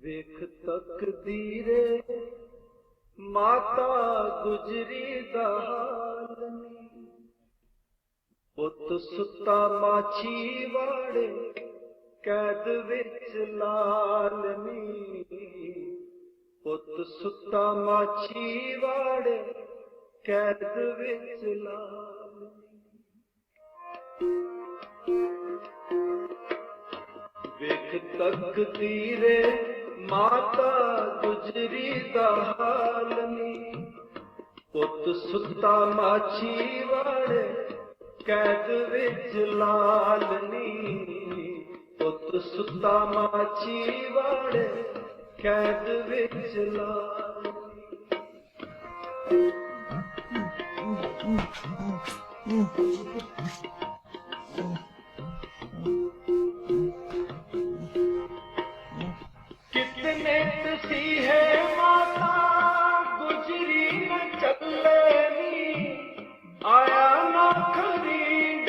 ਵੇਖ ਤਕਦੀਰੇ ਮਾਤਾ ਗੁਜਰੀ ਦਾ ਹਾਲ ਪੁੱਤ ਸੁੱਤਾ ਮਾਛੀ ਵਾੜੇ ਕੈਦ ਵਿੱਚ ਲਾਲਨੀ ਪੁੱਤ ਸੁੱਤਾ ਮਾਛੀ ਵਾੜੇ ਕੈਦ ਵਿੱਚ ਲਾਲਨੀ ਵੇਖ ਤੀਰੇ ਮਾਤਾ ਗੁਜਰੀ ਦਾ ਹਾਲਨੀ ਪੁੱਤ ਸੁੱਤਾ ਮਾਛੀ ਵਾੜੇ ਕੈਦ ਵਿੱਚ ਲਾਲਨੀ ਪੁੱਤ ਸੁੱਤਾ ਮਾਛੀ ਵਾੜੇ ਕੈਦ ਵਿੱਚ ਲਾਲਨੀ ਮਿਹਨਤ ਸੀ ਹੈ ਮਾਤਾ ਗੁਜਰੀ ਨ ਚੱਲੇ ਨੀ ਆਇਆ ਨਾ ਖਰੀਦ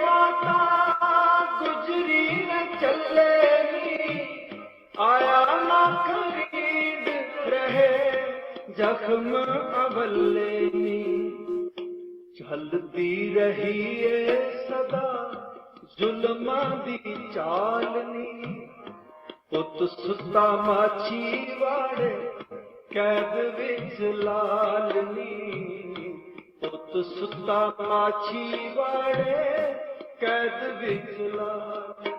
ਮਾਤਾ ਗੁਜਰੀ ਨ ਆਇਆ ਜ਼ਖਮ ਅਵਲੇਨੀ ਚੱਲਦੀ ਰਹੀ ਏ ਸਦਾ, ਜ਼ੁਲਮਾਂ ਦੀ ਚਾਲਨੀ ਪੁੱਤ ਸੁੱਤਾ ਮਾਛੀ ਵਾੜੇ, ਕੈਦ ਵਿੱਚ ਲਾਲਨੀ ਪੁੱਤ ਸੁੱਤਾ ਮਾਛੀ ਵਾੜੇ, ਕੈਦ ਵਿੱਚ ਲਾਲਨੀ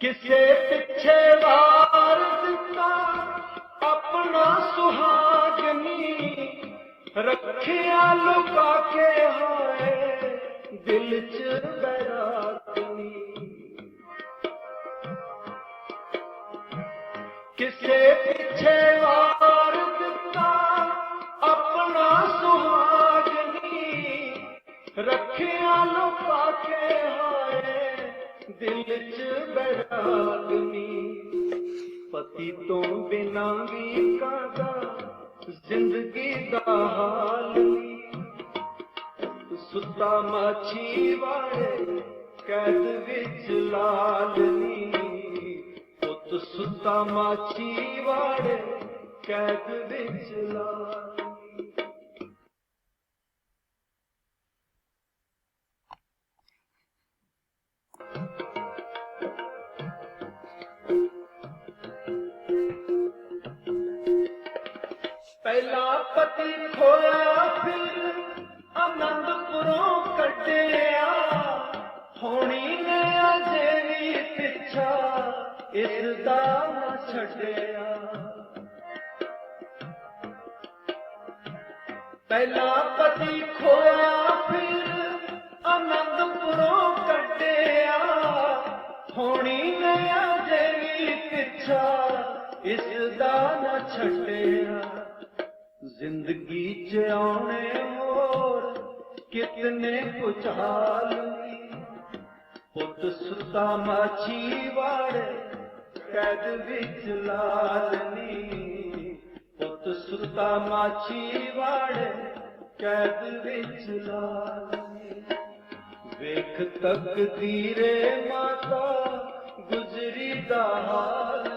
ਕਿਸੇ ਪਿੱਛੇ ਵਾਰ ਦਿੱਤਾ ਆਪਣਾ ਸੁਹਾਗਨੀ ਰੱਖਿਆ ਲੁਕਾ ਕੇ ਹਾਏ, ਦਿਲ ਚ ਬੈਰਾਗਨੀ ਕਿਸੇ ਪਿੱਛੇ ਵਾਰ ਰੱਖਿਆ ਲੁਕਾ ਕੇ ਹਾਏ, ਦਿਲ ਚ ਬੈਰਾਗਨੀ ਪਤੀ ਤੋਂ ਬਿਨਾਂ ਵੀ ਕਾਦਾ ਜ਼ਿੰਦਗੀ ਦਾ ਹਾਲ ਸੁੱਤਾ ਮਾਛੀ ਵਾਲੇ, ਕੈਦ ਵਿੱਚ ਲਾਲਨੀ ਪੁੱਤ ਸੁੱਤਾ ਮਾਛੀ ਵਾਲੇ, ਕੈਦ ਵਿੱਚ ਲਾਲ। ਪਹਿਲਾ ਪਤੀ ਖੋਇਆ ਫਿਰ ਆਨੰਦਪੁਰੋਂ ਕੱਢਿਆ। ਹੋਣੀ ਨੇ ਅਜੇ ਵੀ ਪਿੱਛਾ, ਇਸ ਦਾ ਨਾ ਛੱਡਿਆ। ਪਹਿਲਾ ਪਤੀ ਖੋਇਆ ਫਿਰ ਆਨੰਦਪੁਰੋਂ ਕੱਟਿਆ ਹੋਣੀ ਨੇ ਅਜੇ ਵੀ ਪਿੱਛਾ, ਇਸ ਦਾ ਨਾ ਛੱਡਿਆ। ਜ਼ਿੰਦਗੀ ਚ ਆਉਣੇ ਹੋਰ ਕਿਤਨੇ ਪੁਚਾਲ ਨੀ ਪੁੱਤ ਸੁੱਤਾ ਮਾਛੀ ਵਾੜੇ, ਕੈਦ ਵਿੱਚ ਲਾਲਨੀ ਪੁੱਤ ਸੁੱਤਾ ਮਾਛੀ ਵਾੜੇ, ਕੈਦ ਵਿੱਚ ਲਾਲਨੀ ਵੇਖ ਤਕਦੀਰੇ ਮਾਤਾ, ਗੁਜਰੀ ਦਾ ਹਾਲ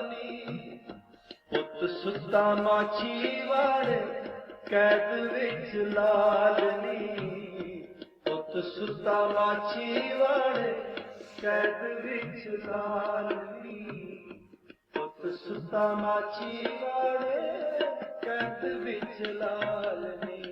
ਪੁੱਤ ਸੁੱਤਾ ਮਾਛੀ ਵਾੜੇ ਕੈਦ ਵਿੱਚ ਲਾਲਨੀ ਪੁੱਤ ਸੁੱਤਾ ਮਾਛੀ ਵਾੜੇ ਕੈਦ ਵਿੱਚ ਲਾਲਨੀ ਪੁੱਤ ਸੁੱਤਾ ਮਾਛੀ ਵਾੜੇ ਕੈਦ ਵਿੱਚ ਲਾਲਨੀ